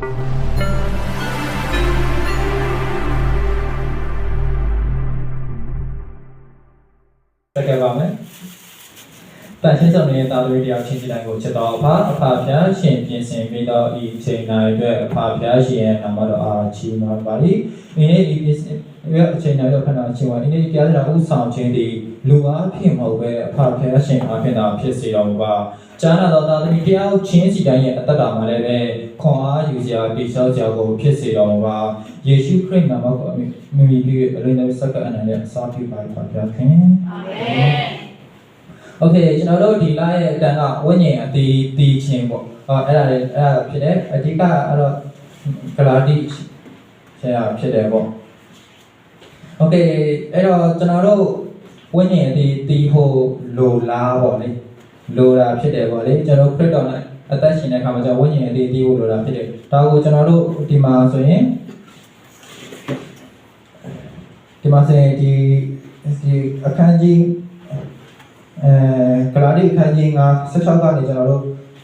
တကယ်ပါမယ်တန်ရှင်းဆောင်နေတဲ့သားသမီးတယောက်ချင်းစီတိုင်းကိုချစ်တော်အဖအဖဖျားရှင်ပြင်ဆင်ပြီးတော့ဤအချိန်တိုင်းအတွက်အဖဖျားရှင်ရဲ့နာမတော်အားချီးမွမ်းပါလိဒီနေ့ဤပြင်ဆင်ရဲ့အချိန်တိုင်းတော့ခဏချီးမွမ်းဒီနေ့ကြားစရာဥဆောင်ခြင်းဒီလူအားဖြင့်မဟုတ်ပဲအဖဖျားရှင်အားဖြင့်သာဖြစ်စေတော်မူပါကြားနာတော်သားသမီးတယောက်ချင်းစီတိုင်းရဲ့အသက်တာမှာလည်းပဲ ခွန်အားယူစရာတိဆောက်စရာကိုဖြစ်စေတော်မူပါယေရှုခရစ်နာမကိုမိမိပြည့်အလေးနဲ့စက္ကအနန္တအစာပြုပါဖဖျားခင် အာမင် โอเคကျွန်တော်တို့ဒီလရဲ့အတန်ကဝိညာဉ်အသေးသေးချင်းပေါ့ဟောအဲ့ဒါလေးအဲ့ဒါဖြစ်တယ်အဓိကအဲ့တော့ကလာတိဆရာဖြစ်တယ်ပေါ့โอเคအဲ့တော့ကျွန်တော်တို့ဝိညာဉ်အသေးသေးဖို့လိုလားပေါ့လေလိုတာဖြစ်တယ်ပေါ့လေကျွန်တော်ခရစ်တော်နဲ့ အသက်ရှင်တဲ့အခါမှာကျွန်တော်ဝိညာဉ်အသေးသေးဖို့လိုတာဖြစ်တယ်ဒါကိုကျွန်တော်တို့ဒီမှာဆိုရင်ဒီမှာဆိုရင်ဒီဒီအခန်းကြီးအဲကလာဒီအခန်းကြီး9 16ကနေကျွန်တော်တို့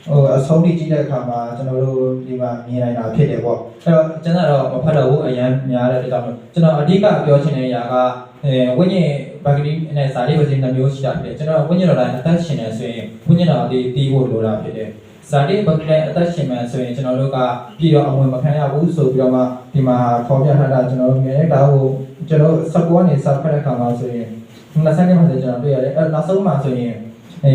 ဟိုအဆုံးထိကြည့်တဲ့အခါမှာကျွန်တော်တို့ဒီမှာမြင်နိုင်တာဖြစ်တယ်ပေါ့အဲ့တော့ကျွန်တော်တော့မဖတ်တော့ဘူးအရန်များတဲ့အတွက်ကြောင့်ကျွန်တော်အဓိကပြောချင်တဲ့အရာကအဲဝိညာဉ်ဘဂတိနဲ့ဇာတိဝစီနှမျိုးရှိတာဖြစ်တယ်ကျွန်တော်ဝိညာဉ်တော်တိုင်းအသက်ရှင်နေဆိုရင်ဝိညာဉ်တော်ဒီတီးဖို့လိုတာဖြစ်တယ် ဇာတိဘဂတိနဲ့အသက်ရှင်မှဆိုရင်ကျွန်တော်တို့ကပြည်တော်အဝင်မခံရဘူးဆိုပြီးတော့မှဒီမှာခေါ်ပြထားတာကျွန်တော်တို့မြင်တဲ့ဒါကိုကျွန်တော်စကွာနေစဖတ်တဲ့အခါမှာဆိုရင်20နှစ်မှဆိုကျွန်တော်တွေ့ရတယ်အဲ့နောက်ဆုံးမှဆိုရင်အဲ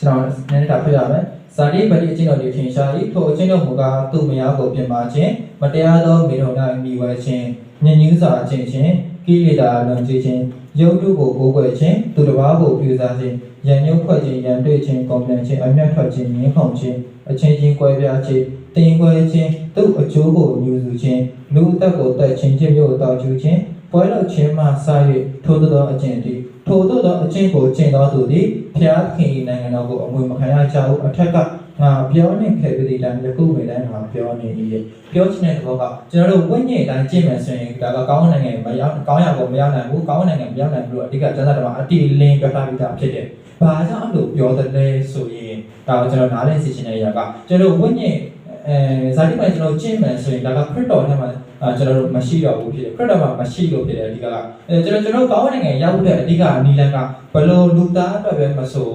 ကျွန်တော်နည်းနည်းတာပြရမယ်ဇာတိပတိအချင်းတော်တွေထင်ရှား၏ထိုအချင်းတော်မူကားသူ့မယားကိုပြင်ပါခြင်းမတရားသောမိတော်၌မိဝဲခြင်းညဉ့်ညူးစွာခြင်းချင်းကိလေသာလွန်ကျခြင်းယုတ်တုကိုကိုးကွယ်ခြင်းသူတစ်ပါးကိုပြုစားခြင်းရန်ညှုပ်ဖွဲ့ခြင်းရန်တွေ့ခြင်းကွန်ပလန်ခြင်းအမျက်ထွက်ခြင်းငင်းခုန်ခြင်းအချင်းချင်းကွဲပြားခြင်းတင်ကွဲခြင်းသူ့အကျိုးကိုညူစုခြင်းလူအသက်ကိုတက်ခြင်းခြင်းမျိုးတောက်ကျူခြင်းပွဲလောက်ခြင်းမှစ၍ထိုးသောအကျင့်သည်ထိုသို့သောအကျင့်ကိုကျင့်သောသူသည်ဖျားခင်၏နိုင်ငံတော်ကိုအမွေမခံရကြဘူးအထက်ကငါပြောနေခဲ့ပြီးတိုင်းယခုဝေတိုင်းငါပြောနေ၏ပြောချင်တဲ့သဘောကကျွန်တော်တို့ဝိညာဉ်တိုင်းကျင့်မယ်ဆိုရင်ဒါကကောင်းတဲ့နိုင်ငံမရောက်ကောင်းရဖို့မရောက်နိုင်ဘူးကောင်းတဲ့နိုင်ငံမရောက်နိုင်ဘူးလို့အဓိကကျမ်းစာတော်မှာအတိလင်းပြသပြီးသားဖြစ်တယ်။ ဘာကြောင့်အဲ့လိုပြောတယ်လဲဆိုရင်ဒါကိုကျွန်တော်နားလည်သိချင်တဲ့အရာကကျွန်တော်ဝိညာဉ်အဲဇာတိမှာကျွန်တော်ကျင့်မယ်ဆိုရင်ဒါကခရစ်တော်ထဲမှာအဲကျွန်တော်တို့မရှိတော့ဘူးဖြစ်တယ်ခရစ်တော်မှာမရှိလို့ဖြစ်တယ်အဓိကကအဲကျွန်တော်ကျွန်တော်ကောင်းတဲ့နိုင်ငံရောက်တဲ့အဓိကအနည်းလမ်းကဘလို့လူသားအတွက်ပဲမဆို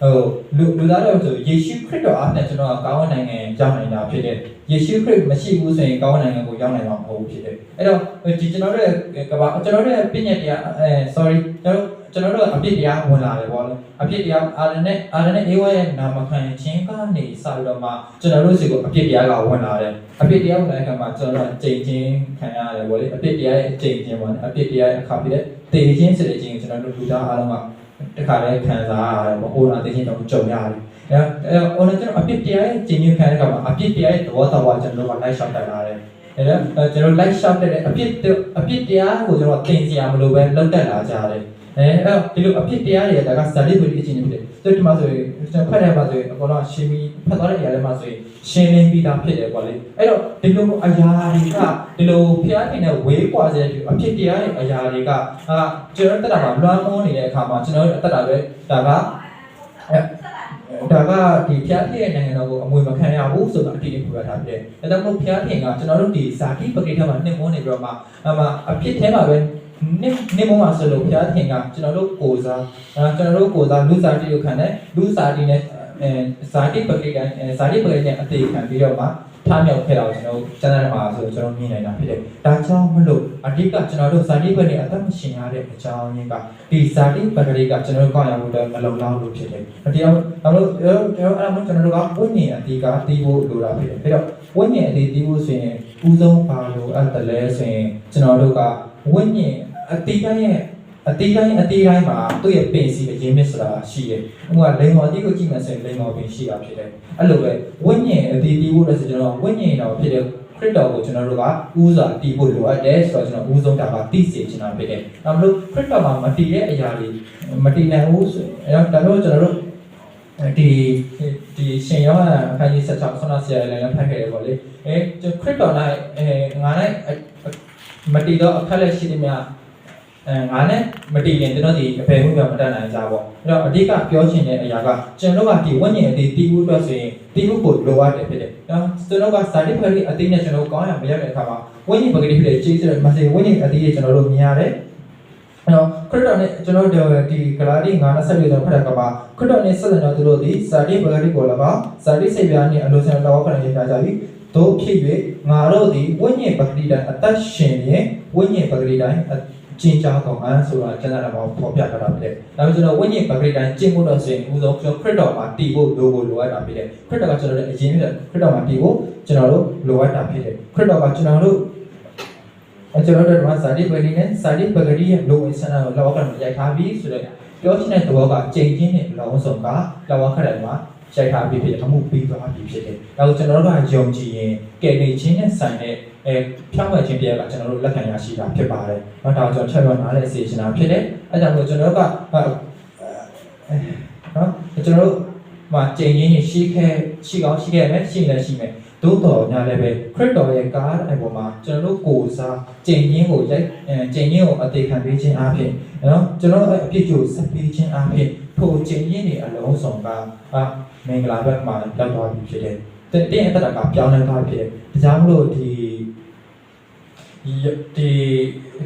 ဟိုလူလူသားတွေဆိုယေရှုခရစ်တော်အားနဲ့ကျွန်တော်ကောင်းတဲ့နိုင်ငံရောက်နိုင်တာဖြစ်တယ်ယေရှုခရစ်မရှိဘူးဆိုရင်ကောင်းတဲ့နိုင်ငံကိုရောက်နိုင်မှာမဟုတ်ဘူးဖြစ်တယ်အဲ့တော့ဒီကျွန်တော်တို့ကဘာကျွန်တော်တို့ရဲ့ပြည့်ညက်တရားအဲ sorry ကျွန်တော် ကျွန်တော်တို့အပြစ်တရားဝင်လာတယ်ပေါ့လေအပြစ်တရားအာရနဲ့အာရနဲ့အေဝါရဲ့နာမခံခြင်းကနေစပြီးတော့မှကျွန်တော်တို့စီကိုအပြစ်တရားကဝင်လာတယ်အပြစ်တရားဝင်လာတဲ့အခါမှာကျွန်တော်တို့ကြိမ်ချင်းခံရတယ်ပေါ့လေအပြစ်တရားရဲ့ကြိမ်ချင်းပေါ့လေအပြစ်တရားရဲ့အခါပြည့်တဲ့တေခြင်းဆိုတဲ့ခြင်းကိုကျွန်တော်တို့လူသားအားလုံးကတခါလဲခံစားရတယ်ပေါ့ဟိုလာတေခြင်းတော့ကြုံရတယ်အဲအဲဟိုလည်းကျွန်တော်အပြစ်တရားရဲ့ကြိမ်ချင်းခံတဲ့အခါမှာအပြစ်တရားရဲ့သဘောတော်ကကျွန်တော်တို့ကလိုက်ရှောက်တက်လာတယ်အဲတော့ကျွန်တော်လိုက်ရှောက်တဲ့အပြစ်အပြစ်တရားကိုကျွန်တော်တင်စီရမလို့ပဲလောက်တက်လာကြတယ် အဲအဲ့တော့ဒီလိုအဖြစ်တရားတွေဒါကဇာတိပရိအချင်းဖြစ်တယ်။သူဒီမှာဆိုရင်ကျွန်တော်ဖတ်တဲ့မှာဆိုရင်အကောင်တော့ရှင်းပြီးဖတ်သွားတဲ့အရာတွေမှာဆိုရင်ရှင်းလင်းပြီးသားဖြစ်တယ်ပေါ့လေ။အဲ့တော့ဒီလိုအရာတွေကဒီလိုဖျားနေနဲ့ဝေးကွာစေတဲ့အဖြစ်တရားတွေအရာတွေကအာကျွန်တော်တက်တာမှာလွှမ်းမိုးနေတဲ့အခါမှာကျွန်တော်တို့တက်တာပဲဒါကဒါကဒီဖျားပြည့်တဲ့နိုင်ငံတော်ကိုအမွေမခံရဘူးဆိုတာအတိအကျပြထားပြတယ်။ဒါကြောင့်မို့ဖျားပြင်ကကျွန်တော်တို့ဒီဇာတိပဂိထမှာနှိမ့်မိုးနေပြီးတော့မှအမှအဖြစ်ထဲမှာပဲ နေနေမမဆိုလို့ဘုရားသခင်ကကျွန်တော်တို့ကိုစားအဲကျွန်တော်တို့ကိုစားလူစားတိကိုခံတယ်လူစားတိနဲ့အဲဇာတိပကိကအဲဇာတိပကိနဲ့အသေးခံပြီးတော့မှထားမြောက်ခဲ့တာကိုကျွန်တော်ကျမ်းစာမှာဆိုကျွန်တော်မြင်နေတာဖြစ်တယ်။ဒါကြောင့်မလို့အဓိကကျွန်တော်တို့ဇာတိပကိနဲ့အသက်မရှင်ရတဲ့အကြောင်းရင်းကဒီဇာတိပကိကကျွန်တော်တို့ကောင်းရဖို့တော့မလုံလောက်လို့ဖြစ်တယ်။အတရားဒါလို့ကျွန်တော်အဲ့မှာကျွန်တော်တို့ကဝိညာဉ်အတိကအတိဖို့လိုတာဖြစ်တယ်။အဲ့တော့ဝိညာဉ်အတိတိဖို့ဆိုရင်ဥဆုံးပါလို့အဲ့တလဲဆိုရင်ကျွန်တော်တို့ကဝိညာဉ် အတိတိုင်းရဲ့အတိတိုင်းအတိတိုင်းမှာသူ့ရဲ့ပင်စီအရင်မြစ်ဆိုတာရှိတယ်။ဥပမာလိန်မော်တိကိုကြည့်မှဆိုရင်လိန်မော်ပင်ရှိတာဖြစ်တယ်။အဲ့လိုပဲဝိညာဉ်အတိတီးဖို့လည်းဆိုကျွန်တော်ဝိညာဉ်တော်ဖြစ်တဲ့ခရစ်တော်ကိုကျွန်တော်တို့ကဥစွာတည်ဖို့လိုအပ်တယ်ဆိုတော့ကျွန်တော်ဥဆုံးတာကသိစေချင်တာဖြစ်တယ်။ဒါမလို့ခရစ်တော်မှာမတည်တဲ့အရာတွေမတည်နိုင်ဘူးဆိုရင်အဲ့တော့ဒါလို့ကျွန်တော်တို့ဒီဒီရှင်ယောဟန်အခန်းကြီး16ခုနဆရာလည်းဖတ်ခဲ့တယ်ပေါ့လေအဲခရစ်တော်၌အဲငါ၌မတည်တော့အခက်လက်ရှိသည်များ အဲအဲငါနဲ့မတည်ရင်ကျွန်တော်ဒီအပေမှုကမတတ်နိုင်ကြပေါ့အဲ့တော့အဓိကပြောချင်တဲ့အရာကကျွန်တော်တို့ကဒီဝိညာဉ်အသေးတီးဖို့အတွက်ဆိုရင်တီးဖို့ကိုလိုအပ်တယ်ဖြစ်တယ်နော်ကျွန်တော်ကစာတိဖက်လေးအသေးနဲ့ကျွန်တော်ကောင်းရမရတဲ့အခါမှာဝိညာဉ်ပဂတိဖြစ်တဲ့ကျေးဇူးတဲ့မစေဝိညာဉ်အသေးတွေကျွန်တော်တို့မြင်ရတယ်အဲ့တော့ခရစ်တော်နဲ့ကျွန်တော်တို့ဒီဂလာတိ9:24ကျွန်တော်ဖတ်တဲ့အခါမှာခရစ်တော်နဲ့ဆက်လက်တော်သူတို့ဒီစာတိပဂတိကို၎င်းစာတိစိတ်ပြားနဲ့အလိုဆန်တော်ခရစ်ရေးပြကြပြီတို့ဖြစ်၍ငါတို့ဒီဝိညာဉ်ပဂတိတိုင်းအသက်ရှင်ရင်ဝိညာဉ်ပဂတိတိုင်း ကျင့်ကြကောင်အန်းဆိုတာကျမ်းစာတော်မှာဖော်ပြထားတာဖြစ်တယ်။ဒါပေမဲ့ကျွန်တော်ဝိညာဉ်ပဂတိတိုင်းကျင့်ဖို့တော့ဆိုရင်ဥဆုံးကျွန်တော်ခရစ်တော်မှာတည်ဖို့လိုကိုလိုအပ်တာဖြစ်တယ်။ခရစ်တော်ကကျွန်တော်တို့အရင်ကခရစ်တော်မှာတည်ဖို့ကျွန်တော်တို့လိုအပ်တာဖြစ်တယ်။ခရစ်တော်ကကျွန်တော်တို့အဲကျွန်တော်တို့ကဇာတိပဂတိနဲ့ဇာတိပဂတိရဲ့လိုအပ်စံကိုလောကမှာရိုက်ထားပြီးဆိုတော့ပြောချင်တဲ့သဘောကကြိမ်ချင်းနဲ့လောင်းစုံကလောကခရစ်မှာ ရိုက်ထားပြီးဖြစ်အမှုပြီးသွားပြီဖြစ်တယ်။ဒါကိုကျွန်တော်တို့ကယုံကြည်ရင်ကယ်နေခြင်းနဲ့ဆိုင်တဲ့အဲဖြောင်းဝယ်ခြင်းပြက်ကကျွန်တော်တို့လက်ခံရရှိတာဖြစ်ပါတယ်။နော်ဒါကိုကျွန်တော်ချက်ပြောနားလဲစေချင်တာဖြစ်တယ်။အဲကြောင့်မို့ကျွန်တော်တို့ကနော်ကျွန်တော်တို့မှာကြိမ်ချင်းရှိခဲ့ရှိကောင်းရှိခဲ့မယ်ရှိလည်းရှိမယ်။သို့တော်ညာလည်းပဲခရစ်တော်ရဲ့ကားအပေါ်မှာကျွန်တော်တို့ကိုယ်စားကြိမ်ချင်းကိုရိုက်အဲကြိမ်ချင်းကိုအသေးခံပေးခြင်းအပြင်နော်ကျွန်တော်တို့အဖြစ်ကျိုးဆက်ပေးခြင်းအပြင် ထိုကြိမ်ချင်းတွေအလုံးစုံကအာမင်္ဂလာဘက်မှာရောက်သွားပြီဖြစ်တယ်။တဲ့တဲ့အတ္တကပြောင်းလဲသွားဖြစ်တယ်။ဒါကြောင့်မလို့ဒီဒီဒီ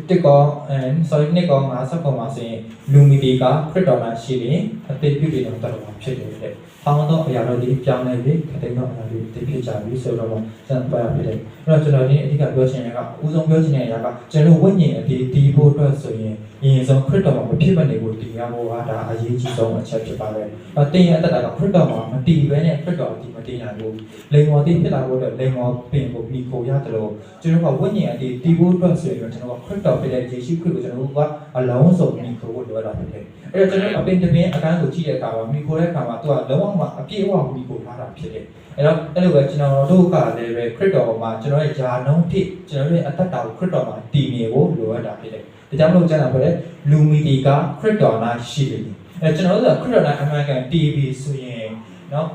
တစ်ကောအဲ sorry နှစ်ကောငါဆက်ပေါ်မှာဆိုရင်လူမီဒီကခရစ်တော်မှာရှိရင်အသေးပြုပြီးတော့တော်တော်ဖြစ်တယ်တဲ့။ ဟောင်းတော့အရာတော်ဒီပြောင်းလဲပြီးခတိတ်တော့အရာတွေတည်ဖြစ်ကြပြီဆိုတော့စံပေါ်ရဖြစ်တယ်။အဲ့တော့ကျွန်တော်ဒီအဓိကပြောချင်တာကဦးဆုံးပြောချင်တဲ့အရာကကျွန်တော်ဝိညာဉ်အဒီဒီဖို့အတွက်ဆိုရင်အရင်ဆုံးခရစ်တော်မှာမဖြစ်မနေဘူးတည်ရဖို့ကဒါအရေးကြီးဆုံးအချက်ဖြစ်ပါတယ်။အတင်းရဲ့အတ္တကခရစ်တော်မှာမတည်ဘဲနဲ့ခရစ်တော်ဒီမတည်နိုင်ဘူး။လိန်မော်တိဖြစ်လာဖို့အတွက်လိန်မော်ပင်ကိုပြီးကိုရတယ်လို့ကျွန်တော်ကဝိညာဉ်အဒီတည်ဖို့အတွက်ဆိုရင်ကျွန်တော်ကခရစ်တော်ဖြစ်တဲ့ယေရှုခရစ်ကိုကျွန်တော်ကအလုံးစုံပြီးကိုလိုရတာဖြစ်တယ်။အဲ့တော့ကျွန်တော်အပင်တပင်အကန်းကိုကြည့်တဲ့အခါမှာမိခိုတဲ့အခါမှာသူကလုံးဝမှအပြည့်အဝမိခိုထားတာဖြစ်တယ်။အဲ့တော့အဲ့လိုပဲကျွန်တော်တို့ကလည်းပဲခရစ်တော်မှာကျွန်တော်ရဲ့ယာနှုံးဖြစ်ကျွန်တော်ရဲ့အသက်တာကိုခရစ်တော်မှာတည်မြဲဖို့လိုရတာဖြစ်တယ်။ဒါကြောင့်မလို့ကျွန်တော်ပြောတဲ့လူမီဒီကခရစ်တော်နာရှိတယ်။အဲကျွန်တော်တို့ကခရစ်တော်နာအမှန်ကန် TV ဆိုရင်နော်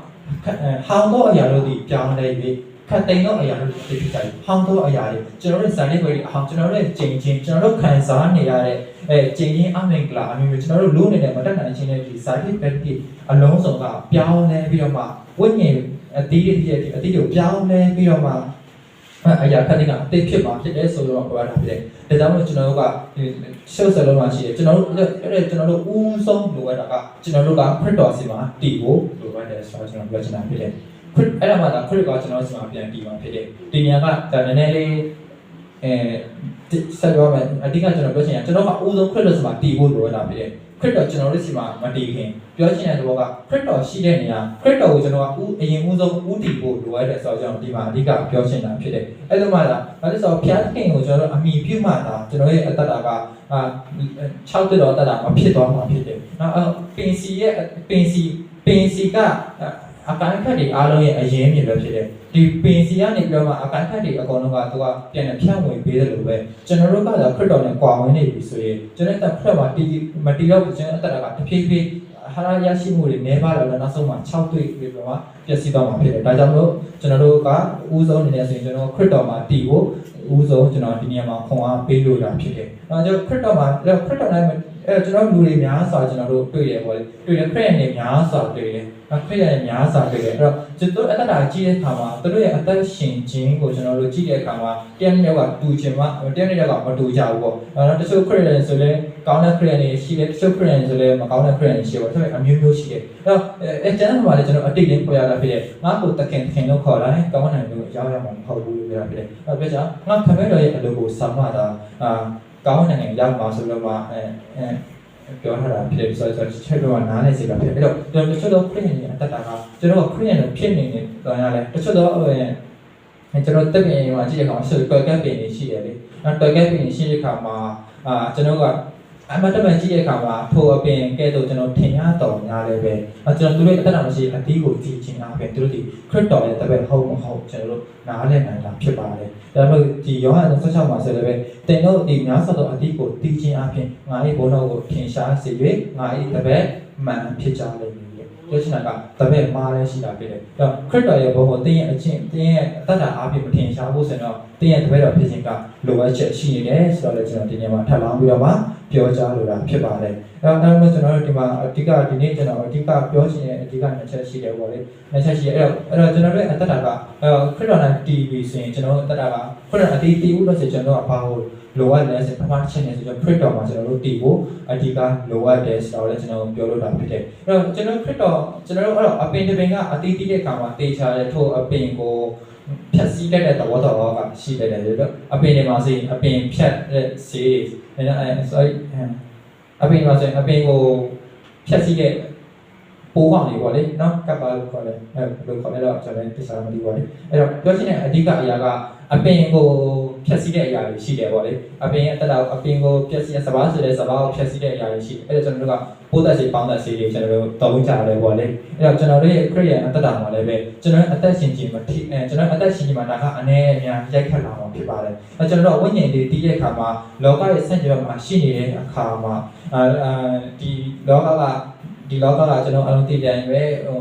ဟောင်းတော့အရာတို့ဒီပြောင်းလဲပြီးခတ်တိန်တော့အရာတို့သိဖြစ်ကြတယ်။ဟောင်းတော့အရာတွေကျွန်တော်တို့ဇာတိဝေးအဟောင်းကျွန်တော်တို့ရဲ့ကြင်ချင်းကျွန်တော်တို့ခံစားနေရတဲ့ အဲကြင်ချင်းအမင်္ဂလာအမျိုးမျိုးကျွန်တော်တို့လုံးနေတဲ့မတက်နိုင်ခြင်းတဲ့ဒီဇာတိဘက်တိအလုံးစုံကပြောင်းလဲပြီးတော့မှဝိညာဉ်အသီးတွေဖြစ်တဲ့အသီးတွေပြောင်းလဲပြီးတော့မှအရာခတ်တိကအသိဖြစ်မှာဖြစ်တယ်ဆိုတော့ပြောတာဖြစ်တယ်။ဒါကြောင့်မို့ကျွန်တော်တို့ကရှုပ်စလုံးမှာရှိတယ်ကျွန်တော်တို့အဲ့ကျွန်တော်တို့ဦးဆုံးလိုအပ်တာကကျွန်တော်တို့ကခရစ်တော်စီမှာတည်ဖို့လိုအပ်တယ်ဆိုတော့ကျွန်တော်ပြောချင်တာဖြစ်တယ်။ခရစ်အဲ့ဒါမှဒါခရစ်ကကျွန်တော်စီမှာပြန်တည်မှာဖြစ်တယ်။ဒီနေရာကဒါနည်းနည်းလေး အဲဆက်ပြောမယ်အဓိကကျွန်တော်ပြောချင်တာကျွန်တော်ကအဦးဆုံးခရစ်တော်စီမှာတည်ဖို့လိုရတာဖြစ်တယ်။ခရစ်တော်ကျွန်တော်တို့စီမှာမတည်ခင်ပြောချင်တဲ့ဘောကခရစ်တော်ရှိတဲ့နေရာခရစ်တော်ကိုကျွန်တော်ကဦးအရင်ဦးဆုံးဦးတည်ဖို့လိုရတဲ့ဆိုတော့ကျွန်တော်ဒီမှာအဓိကပြောချင်တာဖြစ်တယ်။အဲ့လိုမှဒါဘာလို့ဆိုတော့ဖျားခင်ကိုကျွန်တော်တို့အမိပြုမှသာကျွန်တော်ရဲ့အတ္တတာကအာ6တက်တော်တတ်တာမဖြစ်သွားမှာဖြစ်တယ်။နောက်ပင်စီရဲ့ပင်စီပင်စီက အကိုင်းခတ်တွေအားလုံးရဲ့အရင်မြင်ပဲဖြစ်တယ်ဒီပင်စီကနေပြောမှအကိုင်းခတ်တွေအကုန်လုံးကသူကပြန်ပြန်ဖြန့်ဝင်ပေးတယ်လို့ပဲကျွန်တော်တို့ကလည်းခရစ်တော်နဲ့ကွာဝင်နေပြီဆိုရင်ကျွန်တော်တက်ခရစ်မှာတီမတီတော့ကျွန်တော်အတ္တကတဖြည်းဖြည်းဟာရရရှိမှုတွေနေပါတော့လည်းနောက်ဆုံးမှာ6တွေ့ပြီးတော့ပျက်စီးသွားမှာဖြစ်တယ်ဒါကြောင့်မလို့ကျွန်တော်တို့ကဦးဆုံးအနေနဲ့ဆိုရင်ကျွန်တော်ခရစ်တော်မှာတည်ဖို့ဦးဆုံးကျွန်တော်ဒီနေရာမှာခွန်အားပေးလို့ရဖြစ်တယ်။အဲကျွန်တော်ခရစ်တော်မှာခရစ်တော်နဲ့ အဲကျွန်တော်လူတွေများစွာကျွန်တော်တို့တွေ့ရပေါ့လေတွေ့ရခရစ်ယာန်တွေများစွာတွေ့တယ်ခရစ်ယာန်များစွာတွေ့တယ်အဲ့တော့ကျွန်တော်အတ္တတာကြည့်တဲ့အခါမှာသူတို့ရဲ့အသက်ရှင်ခြင်းကိုကျွန်တော်တို့ကြည့်တဲ့အခါမှာတယောက်တစ်ယောက်ကတူချင်မှတယောက်တစ်ယောက်ကမတူကြဘူးပေါ့အဲ့တော့တချို့ခရစ်ယာန်ဆိုလဲကောင်းတဲ့ခရစ်ယာန်တွေရှိတယ်တချို့ခရစ်ယာန်ဆိုလဲမကောင်းတဲ့ခရစ်ယာန်တွေရှိပေါ့ဒါပေမဲ့အမျိုးမျိုးရှိတယ်အဲ့တော့အဲကျန်တဲ့မှာလည်းကျွန်တော်အတိတ်လေးပေါ်ရတာဖြစ်တယ်ငါ့ကိုတခင်တခင်လို့ခေါ်လာတယ်ကောင်းတဲ့လူရောက်ရမှာမဟုတ်ဘူးလို့ပြောတာဖြစ်တယ်အဲ့တော့ပြောချင်ငါခမဲတော်ရဲ့အလုပ်ကိုဆောင်မတာအာ ကောင်းတဲ့နိုင်ငံရောက်မှာဆိုတော့မှအဲအဲပြောထားတာဖြစ်ဆိုတော့ချက်တော့နားနေစေတာဖြစ်အဲ့တော့ကျွန်တော်တချို့တော့ခရစ်ယာန်တွေအတ္တတာကကျွန်တော်ခရစ်ယာန်တွေဖြစ်နေနေတော့ရတယ်တချို့တော့အဲကျွန်တော်တက်ပြင်မှာကြည့်ရအောင်ဆိုတော့ကပ်ပြင်နေရှိတယ်လေအဲ့တော့ကပ်ပြင်ရှိတဲ့အခါမှာအာကျွန်တော်က အမတ်တမန်ကြည့်တဲ့အခါမှာထိုအပင်ကဲ့သို့ကျွန်တော်ထင်ရတော်များလည်းပဲအဲကျွန်တော်သူတို့အတ္တတာမရှိအသီးကိုကြည့်ချင်းအားဖြင့်သူတို့ဒီခရစ်တော်ရဲ့တပည့်ဟုတ်မဟုတ်ကျွန်တော်တို့နားလည်နိုင်တာဖြစ်ပါတယ်ဒါပေမဲ့ဒီယောဟန်16မှာဆိုလည်းပဲတင်တို့ဒီများစွာသောအသီးကိုတည်ခြင်းအားဖြင့်ငါ၏ဘုန်းတော်ကိုထင်ရှားစေ၍ငါ၏တပည့်မှန်ဖြစ်ကြလိမ့်မည်ပြောချင်တာကတပည့်မားလည်းရှိတာဖြစ်တယ်။အဲတော့ခရစ်တော်ရဲ့ဘုံကိုတင်းရဲ့အချင်းတင်းရဲ့အတ္တအားဖြင့်မထင်ရှားဖို့ဆိုတော့တင်းရဲ့တပည့်တော်ဖြစ်ခြင်းကလိုအပ်ချက်ရှိနေတယ်ဆိုတော့လည်းကျွန်တော်ဒီနေ့မှာထပ်လောင်းပြီးတော့မှ ပြောကြားလိုတာဖြစ်ပါတယ်အဲ့တော့အဲ့တော့ကျွန်တော်တို့ဒီမှာအဓိကဒီနေ့ကျွန်တော်အဓိကပြောချင်တဲ့အဓိကနှစ်ချက်ရှိတယ်ပေါ့လေနှစ်ချက်ရှိတယ်အဲ့တော့အဲ့တော့ကျွန်တော်တို့အသက်တာကအဲ့တော့ခရစ်တော်နဲ့ TV ဆိုရင်ကျွန်တော်တို့အသက်တာကခရစ်တော်အတီးတီးဦးလို့ဆိုကျွန်တော်တို့ကဘာလို့လိုအပ်လဲဆိုပထမတစ်ချက်နေဆိုကျွန်တော်ခရစ်တော်မှာကျွန်တော်တို့တီးဖို့အဓိကလိုအပ်တယ်ဆိုတော့လည်းကျွန်တော်ပြောလို့တာဖြစ်တယ်အဲ့တော့ကျွန်တော်ခရစ်တော်ကျွန်တော်တို့အဲ့တော့အပင်တစ်ပင်ကအတီးတီးတဲ့အခါမှာတေချာတဲ့ထို့အပင်ကို ဖြတ်စည်းတတ်တဲ့သဘောတော်ကရှိတယ်လေတော့အပင်တွေမှာဆိုရင်အပင်ဖြတ်တဲ့ဆေးအဲအဲ sorry အပင်မှာဆိုရင်အပင်ကိုဖြတ်စည်းတဲ့ပိုးကောင်တွေပေါ့လေနော်ကပ်ပါလို့ခေါ်တယ်အဲဘယ်လိုခေါ်လဲတော့ကျွန်တော်သိစားမသိပါဘူးအဲ့တော့ပြောချင်တဲ့အဓိကအရာကအပင်ကို ဖြတ်စည်းတဲ့အရာတွေရှိတယ်ပေါ့လေအပင်ရဲ့တက်တာအပင်ကိုဖြတ်စည်းစဘာဆိုတဲ့စဘာကိုဖြတ်စည်းတဲ့အရာတွေရှိတယ်အဲ့ဒါကျွန်တော်တို့ကပိုးသက်စီပေါင်းသက်စီတွေကျွန်တော်တို့တောင်းကြတယ်ပေါ့လေအဲ့တော့ကျွန်တော်တို့ရဲ့ခရစ်ယာန်အသက်တာမှာလည်းပဲကျွန်တော်အသက်ရှင်ခြင်းမထိအဲကျွန်တော်အသက်ရှင်ခြင်းမှာဒါကအနည်းအများရိုက်ခတ်လာအောင်ဖြစ်ပါတယ်အဲကျွန်တော်တို့ဝိညာဉ်တွေတည်တဲ့အခါမှာလောကရဲ့ဆန့်ကျင်ဘက်မှာရှိနေတဲ့အခါမှာအာဒီလောကကဒီလောကကကျွန်တော်အလုံးတည်တယ်ပဲဟို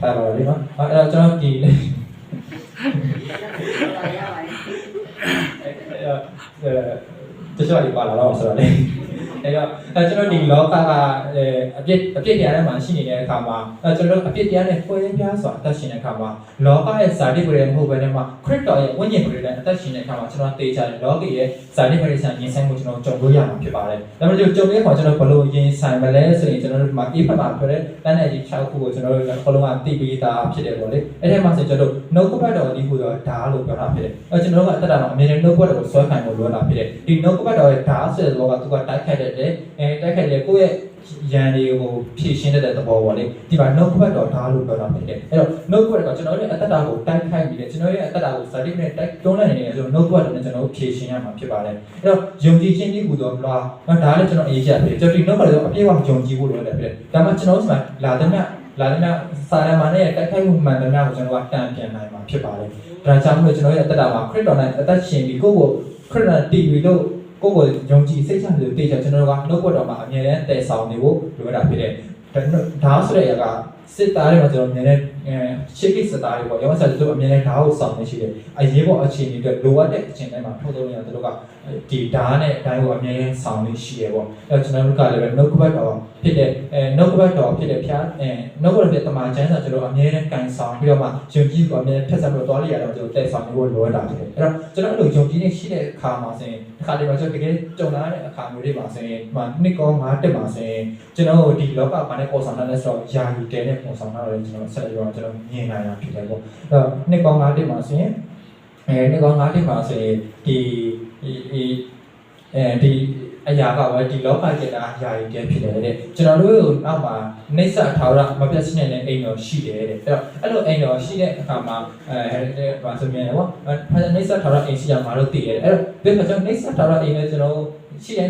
ထားပါလိမ့်နော်အဲ့တော့ကျွန်တော်ဒီ အဲတချို့တွေပါလာတော့ဆိုတော့လေ အဲတော့အဲကျွန်တော်ဒီလောကကအပြစ်အပြစ်တရားထဲမှာရှိနေတဲ့အခါမှာအဲကျွန်တော်တို့အပြစ်တရားနဲ့ကိုယ်ရင်းပြားစွာအသက်ရှင်တဲ့အခါမှာလောကရဲ့ဇာတိပရိမဟုတ်ဘဲနဲ့မှာခရစ်တော်ရဲ့ဝိညာဉ်ပရိနဲ့အသက်ရှင်တဲ့အခါမှာကျွန်တော်တေးချတယ်လောကရဲ့ဇာတိပရိဆန်ရင်ဆိုင်မှုကျွန်တော်ကြုံလို့ရမှာဖြစ်ပါတယ်ဒါပေမဲ့ကြုံတဲ့အခါကျွန်တော်ဘလို့ရင်ဆိုင်မလဲဆိုရင်ကျွန်တော်တို့ဒီမှာအေးဖက်မှာပြောတဲ့တန်းတဲ့ကြီး6ခုကိုကျွန်တော်တို့ဘလုံးကတိပေးတာဖြစ်တယ်ပေါ့လေအဲ့ဒီမှာဆိုကျွန်တော်တို့နှုတ်ကပတ်တော်ဒီခုတော့ဓာလို့ပြောတာဖြစ်တယ်အဲကျွန်တော်တို့ကအသက်တာမှာအမြဲတမ်းနှုတ်ကပတ်တော်ကိုဆွဲခံဖို့လိုတာဖြစ်တယ်ဒီနှုတ်ကပတ်တော်ရဲ့ဓာဆိုတဲ့ဘောကသူကတိုက်ခတ်တဲ့အဲတိုက်ခတ်တဲ့ကိုယ့်ရဲ့ရန်တွေကိုဖြည့်ရှင်းတဲ့သဘောပေါ့လေဒီမှာနှုတ်ကပတ်တော်ဓာလို့ပြောတာဖြစ်တယ်အဲ့တော့နှုတ်ကပတ်တော်ကျွန်တော်တို့ရဲ့အသက်တာကိုတိုက်ခိုက်ပြီးတယ်ကျွန်တော်ရဲ့အသက်တာကိုဇာတိနဲ့တိုက်တွန်းလိုက်နေတယ်ဆိုတော့နှုတ်ကပတ်တော်နဲ့ကျွန်တော်တို့ဖြည့်ရှင်းရမှာဖြစ်ပါတယ်အဲ့တော့ယုံကြည်ခြင်းဒီကူတော်လားဒါလည်းကျွန်တော်အရေးကြီးတယ်ကျွန်တော်ဒီနှုတ်ကပတ်တော်အပြည့်အဝယုံကြည်ဖို့လိုတယ်ဖြစ်တယ်ဒါမှကျွန်တော်တို့ဒီမှာလာတဲ့မြလာတဲ့မြစာရမနဲ့တိုက်ခိုက်မှုမှန်တဲ့မြကိုကျွန်တော်ကတန်ပြန်နိုင်မှာဖြစ်ပါတယ်ဒါကြောင့်မို့ကျွန်တော်ရဲ့အသက်တာမှာခရစ်တော်နဲ့အသက်ရှင်ပြီးကိုယ့်ကိုခရစ်တော်တည်ပြီးလို့ ကိုယ့်ကိုယုံကြည်စိတ်ချလို့တေချာကျွန်တော်ကနှုတ်ကပတ်တော်မှာအမြဲတမ်းတည်ဆောင်နေဖို့လိုအပ်တာဖြစ်တယ်ဒါဆိုတဲ့အရာက စစ်သားတွေမှာကျွန်တော်အမြဲတမ်းအဲရှေ့ကိစစ်သားတွေပေါ့ရောဆက်သူအမြဲတမ်းဓာတ်ကိုဆောင်နေရှိတယ်အရေးပေါ်အခြေအနေတွေလိုအပ်တဲ့အချိန်တိုင်းမှာထုတ်သုံးနေတာတို့ကဒီဓာတ်နဲ့အတိုင်းကိုအမြဲတမ်းဆောင်နေရှိတယ်ပေါ့အဲကျွန်တော်တို့ကလည်းနှုတ်ကပတ်တော်ဖြစ်တဲ့အဲနှုတ်ကပတ်တော်ဖြစ်တဲ့ဖျားအဲနှုတ်ကပတ်တော်ဖြစ်တမန်ကျမ်းစာကျွန်တော်အမြဲတမ်းကန်ဆောင်ပြီးတော့မှယုံကြည်ကိုအမြဲဖက်ဆက်ပြီးတော့တွားလိုက်ရတော့ကျွန်တော်တက်ဆောင်နေဖို့လိုအပ်တာဖြစ်တယ်အဲ့တော့ကျွန်တော်တို့ယုံကြည်နေရှိတဲ့အခါမှာဆိုရင်တစ်ခါတည်းမှာကျွန်တော်တကယ်ကြုံလာတဲ့အခါမျိုးတွေမှာဆိုရင်မှနှစ်ကောငါးတက်မှာဆိုရင်ကျွန်တော်တို့ဒီလောကဘာနဲ့ပေါ်ဆောင်တဲ့ဆိုတော့ယာယူတဲနဲ့ပေါ်ဆောင်တာလည်းကျွန်တော်ဆက်ပြီးတော့ကျွန်တော်မြင်နိုင်တာဖြစ်တယ်ပေါ့အဲ့တော့နှစ်ကောငါးတက်မှာဆိုရင်အဲနှစ်ကောငါးတက်မှာဆိုရင်ဒီဒီအဲဒီအရာကပဲဒီလောကကျင်တာယာယူတဲဖြစ်တယ်တဲ့ကျွန်တော်တို့နောက်မှာနှိစ္စထာဝရမပြတ်စတဲ့အိမ်တော်ရှိတယ်တဲ့အဲ့တော့အဲ့လိုအိမ်တော်ရှိတဲ့အခါမှာအဲဘာဆိုမြင်လဲပေါ့အဲနှိစ္စထာဝရအိမ်ရှိရမှာလို့သိရတယ်အဲ့တော့ဒီမှာကျွန်တော်နှိစ္စထာဝရအိမ်နဲ့ကျွန်တော်ရှိတဲ့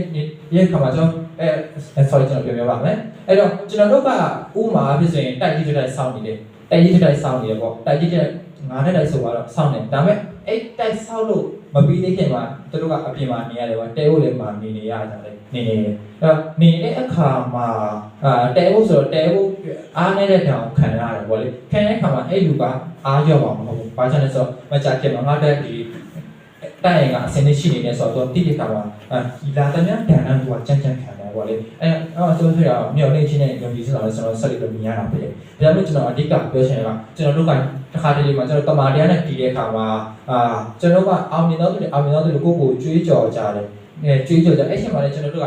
ရဲ့ခါမှာကျွန်တော်အဲ sorry ကျွန်တော်ပြောပြပါမယ် အဲ့တော့ကျွန်တော်တို့ကဥမာအဖြစ်ဆိုရင်တိုက်ကြီးတစ်တိုက်စောင်းနေတယ်တိုက်ကြီးတစ်တိုက်စောင်းနေတယ်ပေါ့တိုက်ကြီးတစ်ငါးတိုက်ဆိုတော့စောင်းနေဒါပေမဲ့အဲ့တိုက်စောင်းလို့မပြီးသေးခင်မှာသူတို့ကအပြင်မှာနေရတယ်ပေါ့တဲဖို့လည်းမှာနေနေရကြတယ်နေနေအဲ့တော့နေတဲ့အခါမှာအာတဲဖို့ဆိုတော့တဲဖို့အားနေတဲ့တောင်ခံရတယ်ပေါ့လေခံတဲ့အခါမှာအဲ့လူကအားရော့မှာမဟုတ်ဘူးဘာကြောင့်လဲဆိုတော့မကြခင်မှာငါတက်ဒီ တိုင်ကအစင်းရှိနေတယ်ဆိုတော့တိတိကမှာအာလာတဲ့မြန်ဒဏ်ကကြမ်းကြမ်းခံတယ်ပေါ့လေအဲအဲ့တော့ဆိုတော့မြော်နေချင်းနဲ့ယုံကြည်စတာလဲကျွန်တော်ဆက်လက်လို့မြင်ရတာဖြစ်တယ်ဒါကြောင့်ကျွန်တော်အဓိကပြောချင်တာကကျွန်တော်တို့ကတစ်ခါတလေမှာကျွန်တော်တမာတရားနဲ့တည်တဲ့အခါမှာအာကျွန်တော်ကအောင်မြင်တော့တယ်အောင်မြင်တော့တယ်ကိုကိုကိုကြွေးကြော်ကြတယ်အဲကြွေးကြော်ကြအဲ့ချိန်မှာလည်းကျွန်တော်တို့က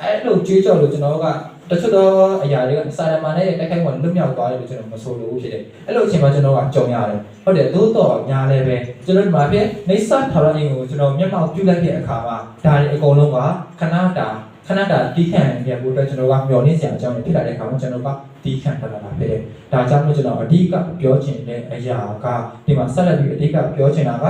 အဲ့လိုကြွေးကြော်လို့ကျွန်တော်တို့က တချို့သောအရာတွေကစာရမန်နဲ့တိုက်ခိုက်မှလွတ်မြောက်သွားတယ်လို့ကျွန်တော်မဆိုလိုဘူးဖြစ်တယ်အဲ့လိုအချိန်မှာကျွန်တော်ကကြုံရတယ်ဟုတ်တယ်သို့တော့ညာလည်းပဲကျွန်တော်ဒီမှာဖြစ်နေဆတ်ထော်ရင်းကိုကျွန်တော်မျက်မှောက်ပြုလိုက်တဲ့အခါမှာဒါတွေအကုန်လုံးကခဏတာခဏတာတီးခန့်နေဖို့အတွက်ကျွန်တော်ကမျှော်လင့်စရာအကြောင်းဖြစ်လာတဲ့အခါမှာကျွန်တော်ကတီးခန့်ထလာတာဖြစ်တယ်ဒါကြောင့်မို့ကျွန်တော်အဓိကပြောချင်တဲ့အရာကဒီမှာဆက်လက်ပြီးအဓိကပြောချင်တာက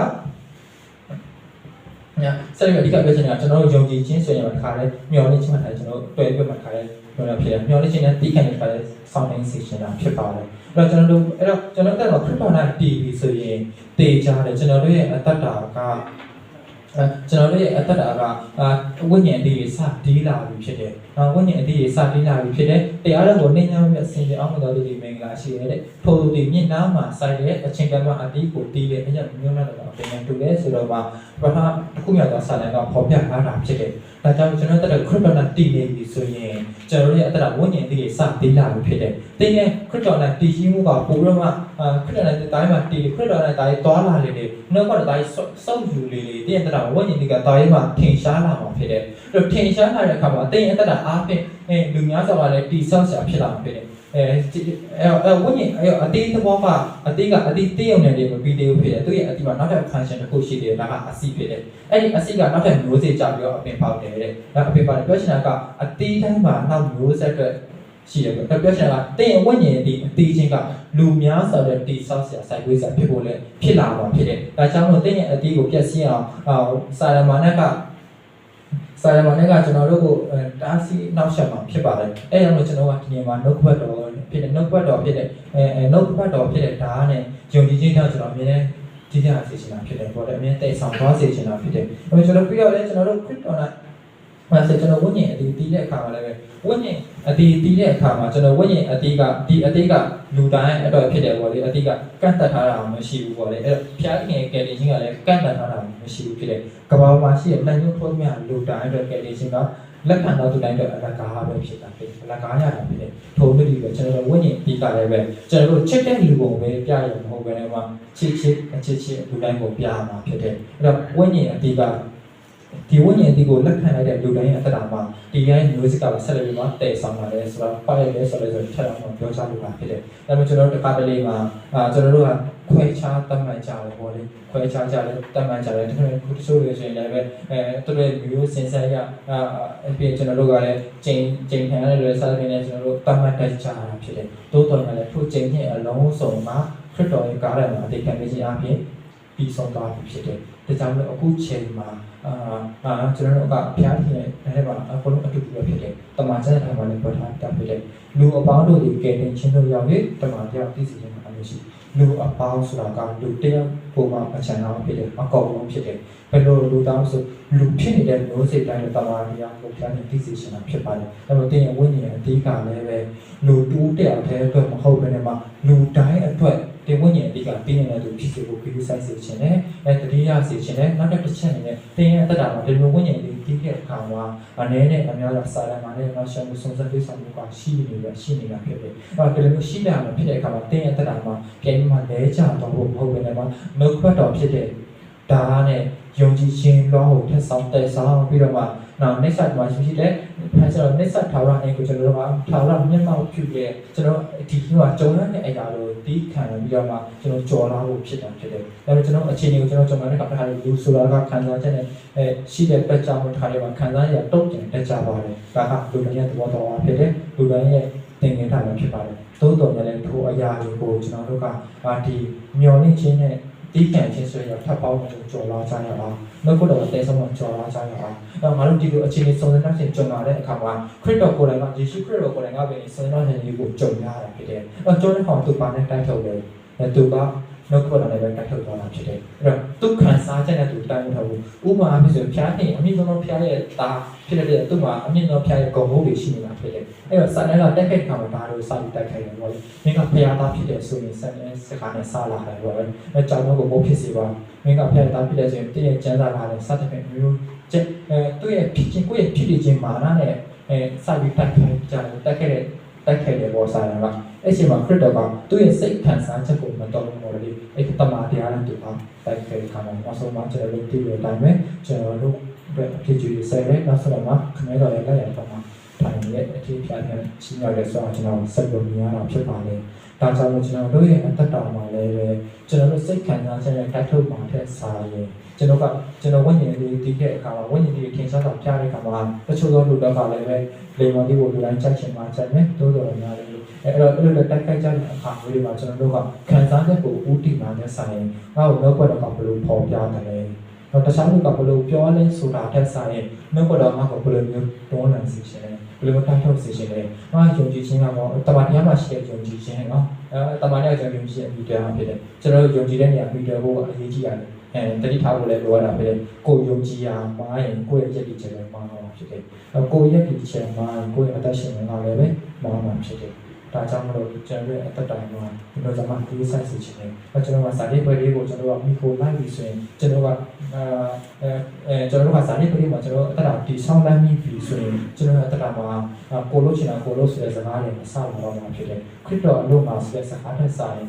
ညာဆက်လက်ပြီးအဓိကပြောချင်တာကကျွန်တော်တို့ယုံကြည်ခြင်းဆိုရင်တစ်ခါလဲမျှော်လင့်ခြင်းမှလည်းကျွန်တော်တို့တွေ့ပြမှတစ်ခါလဲ ပြောရဖြစ်တယ်မျှော်လင့်ခြင်းနဲ့တီးခန့်နေတစ်ခါလဲ foundation တာဖြစ်ပါတယ်အဲ့တော့ကျွန်တော်တို့အဲ့တော့ကျွန်တော်တက်တော့ crypto နဲ့ TV ဆိုရင်တေချာတယ်ကျွန်တော်တို့ရဲ့အတ္တတာကအဲကျွန်တော်တို့ရဲ့အတ္တတာကအာဝိညာဉ်အတိစဒီးလာပြီဖြစ်တယ်။နောက်ဝိညာဉ်အတိစဒီးလာပြီဖြစ်တယ်။တရားတော်ကိုနှိမ့်ညံ့မြတ်ဆင်ကြအောင်တော်သူဒီမင်္ဂလာရှိရတဲ့ထိုသူဒီမြင့်နားမှာစိုက်တဲ့အချိန်ကမှအတိကိုတီးတဲ့အညမျိုးနဲ့တော့အပြင်တူလဲဆိုတော့မှပထမတစ်ခုမြောက်သောစာလံကပေါ်ပြထားတာဖြစ်တယ်။ဒါကြောင့်ကျွန်တော်တို့ခရစ်တော်နဲ့တည်နေပြီဆိုရင်ကျွန်တော်တို့ရဲ့အတ္တဝိညာဉ်တွေစသေးလာလို့ဖြစ်တယ်။တင်းရဲ့ခရစ်တော်နဲ့တည်ရှိမှုကပိုပြီးတော့မှအာခရစ်တော်နဲ့တိုင်းမှာတည်ခရစ်တော်နဲ့တိုင်းသွားလာလေလေနောက်ကတော့တိုင်းစောင့်ယူလေလေတင်းရဲ့အတ္တဝိညာဉ်တွေကတိုင်းမှာထင်ရှားလာမှာဖြစ်တယ်။အဲ့တော့ထင်ရှားလာတဲ့အခါမှာတင်းရဲ့အတ္တအားဖြင့်အဲလူများစွာကလည်းတည်ဆောက်ဆရာဖြစ်လာမှာဖြစ်တယ်။အဲအဲဝိညာဉ်အဲအတိတ်သဘောကအတိတ်ကအတိတ်တရုံနဲ့တည်းမပြီးသေးဘူးဖြစ်တယ်။သူရဲ့အတိတ်မှာနောက်ထပ် function တစ်ခုရှိတယ်ဒါကအစီဖြစ်တယ်။အဲ့ဒီအစီကနောက်ထပ်မျိုးစေ့ကြပြီးတော့အပင်ပေါက်တယ်တဲ့။ဒါအပင်ပေါက်တယ်ပြောချင်တာကအတိတ်တိုင်းမှာနောက်မျိုးဆက်အတွက်ရှိတယ်ပြောပြောချင်တာကတင်းရဲ့ဝိညာဉ်ဒီအတိတ်ချင်းကလူများစွာတဲ့တိဆောက်ဆရာစိုက်ဝေးဆရာဖြစ်ဖို့လည်းဖြစ်လာမှာဖြစ်တယ်။ဒါကြောင့်မို့တင်းရဲ့အတိတ်ကိုပြည့်စည်အောင်စာရမဏေက ဆာယမန်ကကျွန်တော်တို့ကိုတားဆီးနှောက်ယှက်မှာဖြစ်ပါတယ်။အဲဒါကြောင့်မို့ကျွန်တော်ကဒီနေ့မှာနှုတ်ဘတ်တော်ဖြစ်တဲ့နှုတ်ဘတ်တော်ဖြစ်တဲ့အဲအဲနှုတ်ဘတ်တော်ဖြစ်တဲ့ဓာတ်နဲ့ယုံကြည်ခြင်းကြောင့်ကျွန်တော်အမြဲတမ်းကြီးကြစေချင်တာဖြစ်တယ်ပေါ့လေအမြဲတမ်းဆောင်သွားစေချင်တာဖြစ်တယ်။အဲကျွန်တော်ပြီးတော့လည်းကျွန်တော်တို့ခရ စ်တော်နဲ့အဲဆိုကျွန်တော်ဝိညာဉ်အတီးတီးတဲ့အခါမှာလည်းပဲဝိညာဉ်အတီးတီးတဲ့အခါမှာကျွန်တော်ဝိညာဉ်အတီးကဒီအတီးကလူတိုင်းအတွက်ဖြစ်တယ်ပေါ့လေအတီးကကန့်သက်ထားတာမရှိဘူးပေါ့လေအဲ့တော့ဖျားခင်ကယ်တင်ခြင်းကလည်းကန့်သက်ထားတာမရှိဘူးဖြစ်တယ်ကဘာမှာရှိတဲ့တန်ရုံထိုးမြလူတိုင်းအတွက်ကယ်တင်ခြင်းကလက်ခံတော့သူတိုင်းအတွက်အလကားပဲဖြစ်တာဖြစ်တယ်အလကားရတာဖြစ်တယ်ထိုးတူပဲကျွန်တော်ဝိညာဉ်အတီးကလည်းပဲကျွန်တော်တို့ချစ်တဲ့လူပုံပဲပြရမှာမဟုတ်ဘဲနဲ့မှချစ်ချစ်အချစ်ချစ်လူတိုင်းကိုပြရမှာဖြစ်တယ်အဲ့တော့ဝိညာဉ်အတီးက ဒီဝိညာဉ်အတီးကိုလက်ခံလိုက်တဲ့လူတိုင်းရဲ့အတ္တမှာဒီရဲ့မျိုးစကဆက်လက်ပြီးမှတည်ဆောင်လာတယ်ဆိုတော့ပါရလဲဆိုလဲဆိုထပ်အောင်ပြောချလို့ပါဖြစ်တယ်ဒါပေမဲ့ကျွန်တော်တို့တစ်ခါတလေမှာအာကျွန်တော်တို့ကခွဲခြားတတ်မှတ်ကြတယ်ပေါ့လေခွဲခြားကြတယ်တတ်မှတ်ကြတယ်ဒီလိုခုတချို့တွေဆိုရင်လည်းပဲအဲသူတို့မျိုးစင်ဆက်ရအာအပြင်ကျွန်တော်တို့ကလည်းချိန်ချိန်ခံရတဲ့လွယ်စားတဲ့နေကျွန်တော်တို့တတ်မှတ်တတ်ကြတာဖြစ်တယ်တိုးတော်လည်းထို့ချိန်နဲ့အလုံးစုံမှာခရစ်တော်ရဲ့ကားရမှာအတိတ်ကံကြီးအပြင် ပြီးဆုံးသွားပြီဖြစ်တယ်ဒါကြောင့်လည်းအခုချိန်မှာအာအာကျွန်တော်တို့ကဖျားထင်တဲ့အဲ့ဒါကအကုန်လုံးအတူတူပဲဖြစ်တယ်တမန်ကျတဲ့အခါမှာလည်းပြောထားတာဖြစ်တယ်လူအပေါင်းတို့ဒီကယ်တင်ခြင်းတို့ရောက်ပြီးတမန်တယောက်သိစီခြင်းမှာအမျိုးရှိလူအပေါင်းဆိုတာကလူတယောက်ပုံမှာအချမ်းအောင်ဖြစ်တယ်အကောင်လုံးဖြစ်တယ်ဘယ်လိုလူတောင်းဆိုလူဖြစ်နေတဲ့မျိုးစိတ်တိုင်းတမန်တရားကိုဖျားနေသိစီခြင်းတာဖြစ်ပါတယ်အဲ့တော့တင်ရဲ့ဝိညာဉ်အသေးကလည်းပဲလူတူးတယောက်တည်းအတွက်မဟုတ်ဘဲနဲ့မှလူတိုင်းအတွက် ဒီဝိညာဉ်အတိကပြင်းနေတဲ့သူဖြစ်စေဖို့ပြုဆိုင်စေခြင်းနဲ့အဲတတိယစေခြင်းနဲ့နောက်တစ်ချက်အနေနဲ့တင်းရဲ့အတ္တမှာဒီလိုဝိညာဉ်လေးတီးတဲ့အခါမှာအနေနဲ့အများကြီးစာရမှာနဲ့နောက်ရှောင်းမှုစုံစမ်းပေးဆောင်မှုကရှိနေရရှိနေတာဖြစ်တယ်။အဲဒီလိုမျိုးရှိတာမှာဖြစ်တဲ့အခါမှာတင်းရဲ့အတ္တမှာပြန်ပြီးမှလဲကျတော့ဖို့မဟုတ်ဘဲနဲ့မှနှုတ်ခွတ်တော်ဖြစ်တဲ့ဒါနဲ့ယုံကြည်ခြင်းလောကိုထက်ဆောင်တဲ့ဆောင်ပြီးတော့မှ နောက် next slide မှာရှိတဲ့အဲကျွန်တော် next slide ထာဝရအိမ်ကိုကျွန်တော်တို့ကထာဝရမျက်မှောက်ပြုရဲ့ကျွန်တော်ဒီကကြုံရတဲ့အရာကိုတီးခံပြီးတော့မှကျွန်တော်ကြော်လာဖို့ဖြစ်တာဖြစ်တယ်။ဒါပေမဲ့ကျွန်တော်အခြေအနေကိုကျွန်တော်ကြုံရတဲ့အခါမှာလူဆိုတာကခံစားချက်နဲ့အဲရှိတဲ့ပတ်ကြောင့်ထားရမှာခံစားရတုံ့ပြန်တက်ကြပါတယ်။ဒါကလူတိုင်းရဲ့သဘောတော်ဖြစ်တယ်။လူတိုင်းရဲ့သင်္ကေတလည်းဖြစ်ပါတယ်။သို့တော်လည်းထိုအရာတွေကိုကျွန်တော်တို့ကဒီမျော်လင့်ခြင်းနဲ့ တီးခံခြင်းဆိုရထပ်ပေါင်းလို့ကြော်လာကြရအောင်။နောက်ကတော့တဲဆုံးမှာကြော်လာကြရအောင်။အဲငါတို့ဒီလိုအခြေအနေစုံစမ်းတဲ့ချိန်ကြုံလာတဲ့အခါမှာခရစ်တော်ကိုယ်တိုင်ကယေရှုခရစ်တော်ကိုယ်တိုင်ကပဲစုံစမ်းတဲ့ခြင်းကိုကြုံရတာဖြစ်တယ်။အဲကြောတဲ့ဟောင်းသူပါနဲ့တိုက်ထုတ်တယ်။အဲသူက နှုတ်ခွန်းလည်းပဲတိုက်ထုတ်သွားတာဖြစ်တယ်။အဲ့တော့ဒုက္ခစားချက်နဲ့သူတိုင်းမထုတ်ဘူး။ဥပမာဖြစ်ဆိုဖျားခင်အမြင့်ဆုံးဖျားရဲ့တာဖြစ်တဲ့သူ့မှာအမြင့်ဆုံးဖျားရဲ့ဂုံမိုးတွေရှိနေတာဖြစ်တယ်။အဲ့တော့စာတန်းကတက်ခဲ့ခါမှာဒါလိုစပြီးတက်ခဲ့တယ်ပေါ့လေ။မင်းကဖျားသားဖြစ်တဲ့ဆိုရင်စက်နဲ့စကားနဲ့စလာတယ်ပေါ့လေ။အဲကြောင့်တော့ကိုမိုးဖြစ်စီပါ။မင်းကဖျားသားဖြစ်တဲ့ဆိုရင်တည့်ရဲ့ကျန်းစာလာတယ်စတဲ့ပဲမျိုးချက်အဲသူ့ရဲ့ဖြစ်ခြင်းကိုယ့်ရဲ့ဖြစ်ဖြစ်ခြင်းမာနနဲ့အဲစပြီးတက်ခဲ့ကြတယ်တက်ခဲ့တဲ့တက်ခဲ့တယ်ပေါ်စာရက အဲ့ချိန်မှာခရစ်တော်ကသူ့ရဲ့စိတ်ခံစားချက်ကိုမတော်ဘူးလို့လေအဲ့တမန်တရားနဲ့သူကတိုက်ခဲ့ခါမှာအဆုံးမှာကျွန်တော်တို့တည်ရတိုင်းပဲကျွန်တော်တို့အတွက်အဖြစ်ကြီးဆက်ရဲနောက်ဆုံးမှာခမဲတော်ရဲ့လက်ရတော့မှာထိုင်ရဲ့အဖြစ်ပြတဲ့ရှင်းရတဲ့ဆိုတော့ကျွန်တော်ဆက်လို့မြင်ရတာဖြစ်ပါလေဒါကြောင့်ကျွန်တော်တို့ရဲ့အသက်တာမှာလည်းပဲကျွန်တော်တို့စိတ်ခံစားချက်နဲ့တိုက်ထုတ်မှာတဲ့စာရင်ကျွန်တော်ကကျွန်တော်ဝိညာဉ်လေးတည်တဲ့အခါမှာဝိညာဉ်လေးထင်ရှားတာပြတဲ့အခါမှာတချို့သောလူတွေကလည်းပဲလေမော်ဒီကိုလူတိုင်းချက်ချင်မှချက်မယ်တိုးတော်များလေး အဲ့တော့အဲ့လိုတိုက်ခိုက်ကြတဲ့အခါမျိုးတွေမှာကျွန်တော်တို့ကခံစားချက်ကိုဥတီမှနဲ့ဆိုင်ရင်ငါ့ကိုလောက်ွက်တော့ကဘယ်လိုပေါ်ပြတယ်လဲတော့တခြားလူကဘယ်လိုပြောလဲဆိုတာတက်ဆိုင်ရင်နှုတ်ကတော့ငါ့ကိုဘယ်လိုမျိုးတွန်းလှန်စီရှင်လဲဘယ်လိုတိုက်ထုတ်စီရှင်လဲငါယုံကြည်ခြင်းကတော့တမန်တရားမှာရှိတဲ့ယုံကြည်ခြင်းနော်အဲတမန်တရားကျွန်တော်ယုံကြည်တဲ့မိတရားဖြစ်တယ်ကျွန်တော်ယုံကြည်တဲ့နေရာမိတရားကိုအရေးကြီးရတယ်အဲတတိထားဖို့လည်းလိုရတာပဲကိုယုံကြည်ရာမားရင်ကိုယ့်ရဲ့ယက်တီချက်လည်းမားတော့ဖြစ်တယ်။ကိုယ့်ရဲ့ယက်တီချက်မားရင်ကိုယ့်ရဲ့အသက်ရှင်နေတာလည်းပဲမားမှာဖြစ်တယ်။ ဒါကြောင့်မလို့ကျွန်တော်ရဲ့အသက်တာမှာဒီလိုဇာမဒီဆိုင်စီချင်တယ်။အဲကျွန်တော်ကစာရေးပွဲလေးကိုကျွန်တော်ကမိခိုလိုက်ပြီးဆိုရင်ကျွန်တော်ကအာအဲအဲကျွန်တော်ကစာရေးပွဲလေးမှာကျွန်တော်အသက်တာဒီဆောင်လမ်းမိပြီဆိုရင်ကျွန်တော်အသက်တာမှာကိုလို့ချင်တာကိုလို့ဆိုတဲ့စကားတွေမစလာတော့မှာဖြစ်တယ်။ခရစ်တော်အလို့မှာဆိုတဲ့စကားနဲ့စာရင်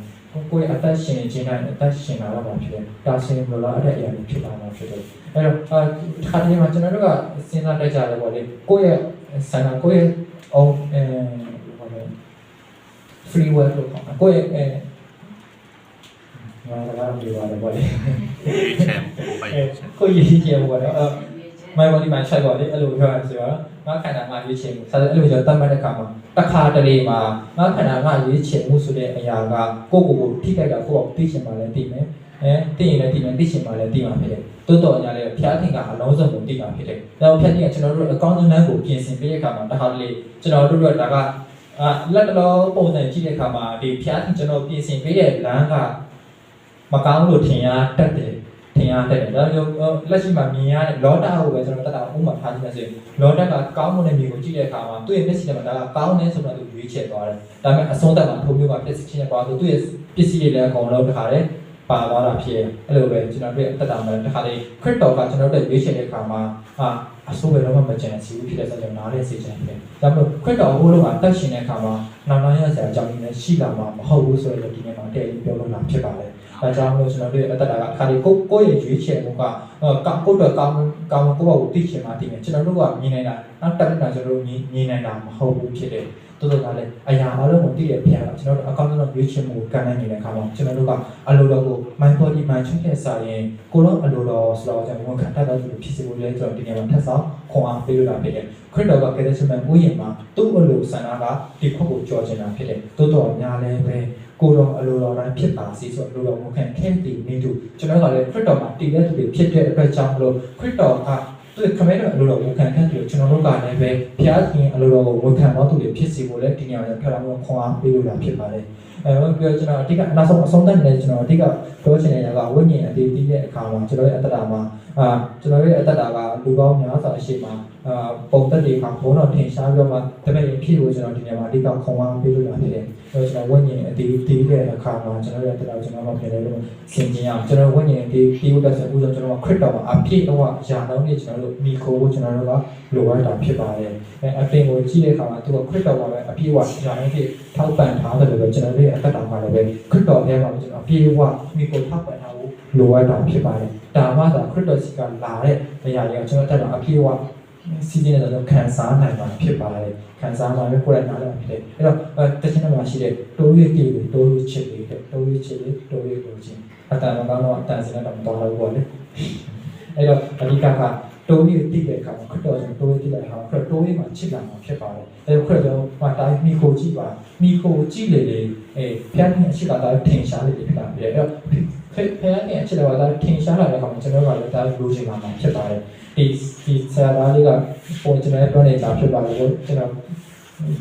ကိုယ့်ရဲ့အသက်ရှင်ခြင်းနဲ့အသက်ရှင်လာတော့မှာဖြစ်တယ်။ဒါရှင်ဘလို့အဲ့တဲ့အရာတွေဖြစ်လာမှာဖြစ်တယ်။အဲ့တော့အခါတိုင်းမှာကျွန်တော်တို့ကစဉ်းစားတတ်ကြတယ်ပေါ့လေ။ကိုယ့်ရဲ့ဆန္ဒကိုယ့်ရဲ့အောင်အဲဘာလဲ free will လို့ခေါ်တာကိုယ့်ရဲ့အဲငါကလည်းပြောရတယ်ပေါ့လေချမ်းပို့ပိုင်အဲကိုယ့်ရည်ကြည်ပေါ့နော်အဲမိုင်ဘဒီမိုင်ချိုက်ပေါ့လေအဲ့လိုပြောရဆိုတော့ငါခန္ဓာငါရွေးချယ်မှုဆိုတော့အဲ့လိုကျွန်တော်တတ်မှတ်တဲ့အခါမှာတစ်ခါတလေမှာငါခန္ဓာငါရွေးချယ်မှုဆိုတဲ့အရာကကိုယ့်ကိုယ်ကိုထိခိုက်တာကိုယ့်ကိုသိချင်မှလည်းသိမယ်အဲသိရင်လည်းသိမယ်သိချင်မှလည်းသိမှာဖြစ်တယ်တိုးတော်ညာလည်းဖျားထင်ကအလုံးစုံကိုသိမှာဖြစ်တယ်ဒါတော့ဖျားထင်ကကျွန်တော်တို့အကောင့်နန်းကိုပြင်ဆင်ပေးတဲ့အခါမှာတစ်ခါတလေကျွန်တော်တို့ကဒါက အာလက်တလောပုံစံကြည့်တဲ့အခါမှာဒီဖျားခင်ကျွန်တော်ပြင်ဆင်ပေးတဲ့လမ်းကမကောင်းလို့ထင်ရတတ်တယ်ထင်ရတတ်တယ်ဒါကြောင့်လက်ရှိမှာမြင်ရတဲ့လောတာကိုပဲကျွန်တော်တတ်တာဥပမာထားကြည့်မယ်ဆိုရင်လောတာကကောင်းမွန်တဲ့မျိုးကိုကြည့်တဲ့အခါမှာသူ့ရဲ့မျက်စိထဲမှာဒါကကောင်းတယ်ဆိုတော့သူရွေးချယ်သွားတယ်ဒါပေမဲ့အဆုံးသတ်မှာထုံမျိုးကပစ္စည်းချင်းပွားဆိုသူ့ရဲ့ပစ္စည်းတွေလည်းအကုန်လုံးတခါတည်းပါသွားတာဖြစ်တယ်အဲ့လိုပဲကျွန်တော်တို့အသက်တာမှာတခါတည်းခရစ်တော်ကကျွန်တော်တို့ရွေးချယ်တဲ့အခါမှာအာ အဆိုးပဲတော့မကြံစီဘူးဖြစ်တဲ့ဆိုတော့နားလဲစေချင်တယ်ဒါပေမဲ့ခရစ်တော်ဟိုလိုမှာတက်ရှင်တဲ့အခါမှာနောက်နောက်ရစရာအကြောင်းရင်းလည်းရှိလာမှာမဟုတ်ဘူးဆိုတော့ဒီနေ့မှာတည့်ပြီးပြောလို့လာဖြစ်ပါတယ်။ဒါကြောင့်မလို့ကျွန်တော်တို့အသက်တာကအခါဒီကိုကိုယ့်ရဲ့ရွေးချယ်မှုကကောကိုယ့်တော့ကောင်းကောင်းကိုယ့်ဘာကိုသိချင်မှသိမယ်ကျွန်တော်တို့ကမြင်နေတာနောက်တက်နေတာကျွန်တော်တို့မြင်မြင်နေတာမဟုတ်ဘူးဖြစ်တယ်။ တိုးတိုးကလည်းအရာအလုံးကိုသိတဲ့ဘုရားကကျွန်တော်တို့အကောင့်ဆုံးရွေးချယ်မှုကိုကန်နိုင်နေတဲ့အခါမှာကျွန်တော်တို့ကအလိုတော်ကို my body my choice နဲ့စာရင်ကိုလုံးအလိုတော်ဆိုတော့ကျွန်တော်တို့ခံတတ်တဲ့သူဖြစ်စီဖို့လဲကျွန်တော်ဒီနေ့မှာထပ်ဆောင်ခွန်အားပေးလို့လာဖြစ်တယ်။ခရစ်တော်ကကယ်တင်ရှင်ဥယျာဉ်မှာသူ့အလိုဆန္ဒကဒီခွက်ကိုကြော်ချင်တာဖြစ်တယ်။သို့တော်ညာလည်းပဲကိုတော်အလိုတော်တိုင်းဖြစ်ပါစေဆိုအလိုတော်မခံခဲ့တည်နေသူကျွန်တော်ကလည်းခရစ်တော်မှာတည်တဲ့သူတွေဖြစ်တဲ့အတွက်ကြောင့်မလို့ခရစ်တော်က သူ့ခမဲတော်အလိုတော်ဝန်ခံခဲ့တယ်ကျွန်တော်တို့ကလည်းပဲဘုရားရှင်အလိုတော်ကိုဝန်ခံတော်သူတွေဖြစ်စီဖို့လည်းဒီနေရာမှာဖျက်လာမှုခွန်အားပေးလို့လာဖြစ်ပါတယ်။အဲပြောကျွန်တော်အဓိကနောက်ဆုံးအဆုံးသတ်နေကျွန်တော်အဓိကပြောချင်တဲ့နေရာကဝိညာဉ်အသေးသေးတဲ့အခါမှာကျွန်တော်ရဲ့အတ္တတာမှာ အာကျွန်တော်ရဲ့အတ္တတာကလူပေါင်းများစွာအရှိမှာအာပုံသက်တွေကဘုံတော်ထင်ရှားပြီးတော့မှတပည့်ရင်ဖြစ်လို့ကျွန်တော်ဒီနေရာမှာအဓိကခုံအောင်ပေးလို့လာဖြစ်တယ်။အဲတော့ကျွန်တော်ဝိညာဉ်အတီးတီးတဲ့အခါမှာကျွန်တော်ရဲ့တရားကျွန်တော်မှပြန်လဲလို့ဆင်ခြင်အောင်ကျွန်တော်ဝိညာဉ်အတီးတီးဖို့တက်ဆိုဥဆုံးကျွန်တော်ခရစ်တော်မှာအပြည့်အဝအရာလုံးနဲ့ကျွန်တော်တို့မိခိုးဖို့ကျွန်တော်တို့ကလိုအပ်တာဖြစ်ပါတယ်။အဲအပြင်ကိုကြည့်တဲ့အခါမှာသူကခရစ်တော်မှာပဲအပြည့်အဝအရာလုံးဖြစ်ထောက်ပံ့ထားတယ်လို့ပဲကျွန်တော်တို့ရဲ့အသက်တာမှာလည်းပဲခရစ်တော်ရဲ့မှာကျွန်တော်အပြည့်အဝမိခိုးထောက်ပံ့ထားဖို့လိုအပ်တာဖြစ်ပါတယ်။ ဒါမှသာခရစ်တော်စီကလာတဲ့အရာတွေကကျွန်တော်တက်တာအပြည့်အဝစီးတဲ့တော့ခံစားနိုင်မှာဖြစ်ပါတယ်ခံစားမှာပဲကိုယ်တိုင်နားလည်မှာဖြစ်တယ်အဲ့တော့အဲတချင်မှာရှိတဲ့တိုးရည်တီးတွေတိုးရည်ချစ်တွေတိုးရည်ချစ်တွေတိုးရည်ကိုချင်းအတန်မကောင်းတော့အတန်စင်းတော့မတော်တော့ဘူးပေါ့လေအဲ့တော့အဓိကကတိုးရည်တီးတဲ့အခါမှာခရစ်တော်ရှင်တိုးရည်တီးတဲ့အခါမှာခရစ်တိုးရည်မှာချစ်လာမှာဖြစ်ပါတယ်အဲ့တော့ခရစ်တော်မှာတိုင်းမိကိုကြည့်ပါမိကိုကြည့်လေလေအဲဖျက်နေအရှိကတိုင်းထင်ရှားလေလေဖြစ်လာပြီအဲ့တော့ ဖက်ဖက်နေအရှိကတိုင်းထင်ရှားလာတဲ့အခါမှာကျွန်တော်ကလည်းဒါလိုချင်လာမှာဖြစ်ပါတယ်ဒီဒီဆရာသားလေးကပုံကျွန်တော်ပြောနေတာဖြစ်ပါလို့ကျွန်တော်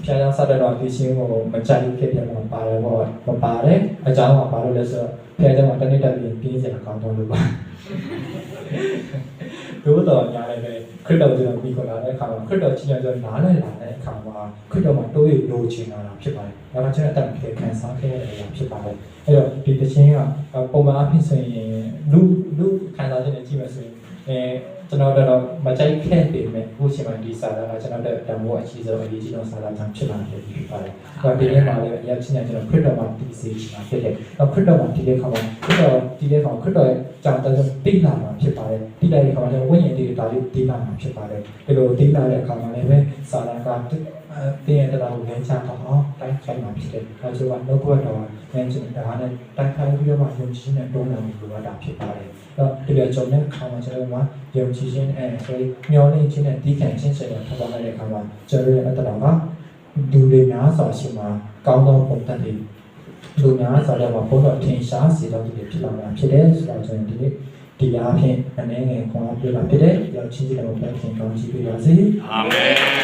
ဖျားရောက်ဆက်တော့ဒီချင်းကိုမကြိုက်ဖြစ်ပြန်မှာပါတယ်ပေါ့မပါတယ်အကြောင်းကဘာလို့လဲဆိုတော့ဖျားကြောင့်တနေ့တက်ပြီးပြင်းစရာကောင်းတော့လို့ပါတို့တော့ညာလည်းပဲခရစ်တော်ကျွန်တော်ပြီးခေါ်လာတဲ့အခါမှာခရစ်တော်ချင်းချင်းကျွန်တော်နားလည်လာတဲ့အခါမှာခရစ်တော်မှာတိုးရလိုချင်လာတာဖြစ်ပါတယ်ဒါမှကျွန်တော်အတန်ဖြစ်ခံစားခဲ့ရတာဖြစ်ပါတယ် အဲ့တော့ဒီတခြင်းကပုံမှန်အဖြစ်ဆိုရင်လူလူခံစားခြင်းနဲ့ကြည့်မယ်ဆိုရင်အဲကျွန်တော်တို့မကြိုက်ခဲ့ပေမဲ့အခုချိန်မှာဒီစာသားကကျွန်တော်တို့တမိုးအချီဆုံးအရေးကြီးဆုံးစာသားကြောင့်ဖြစ်လာတယ်ဖြစ်ပါတယ်။ဒါဒီနေ့မှာလည်းအရင်ချင်းကျွန်တော်ခရစ်တော်မှာတည်စေချင်တာဖြစ်တယ်။နောက်ခရစ်တော်မှာတည်တဲ့ခါမှာခရစ်တော်တည်တဲ့ခါခရစ်တော်ရဲ့ကြောင့်တည်းတိလာမှာဖြစ်ပါတယ်။တိလာတဲ့ခါမှာလည်းဝိညာဉ်တည်တာလေးတိလာမှာဖြစ်ပါတယ်။ဒီလိုတိလာတဲ့အခါမှာလည်းပဲစာသားက တင်းရတဲ့တော်ကိုလည်းချတော့တိုင်းခိုင်းမှာဖြစ်တယ်။အဲဆိုတော့နှုတ်ဘတ်တော်ကလည်းကျွန်တော်ဒါနဲ့တိုင်းခိုင်းပြီးတော့မှယုံကြည်နဲ့တုံးလာမှုလိုတာဖြစ်ပါတယ်။အဲ့တော့ဒီလိုကြုံတဲ့အခါမှာကျွန်တော်တို့ကယုံကြည်ခြင်းအဲဆိုမျောလင့်ခြင်းနဲ့တည်ခံခြင်းဆက်တဲ့ထပ်ပါလိုက်တဲ့အခါမှာကျွန်တော်ရဲ့အတ္တတော်ကဒူတွေများစွာရှိမှာကောင်းသောပုံသက်တွေလူများစွာလည်းမှာဘုန်းတော်ထင်ရှားစေတော်သူတွေဖြစ်လာမှာဖြစ်တယ်ဆိုတော့ကျွန်တော်ဒီနေ့ဒီအားဖြင့်အနေငယ်ခွန်အားပြလာဖြစ်တဲ့ရောက်ချင်းစီတော်ဘုရားခင်ကောင်းချီးပေးပါစေအာမင်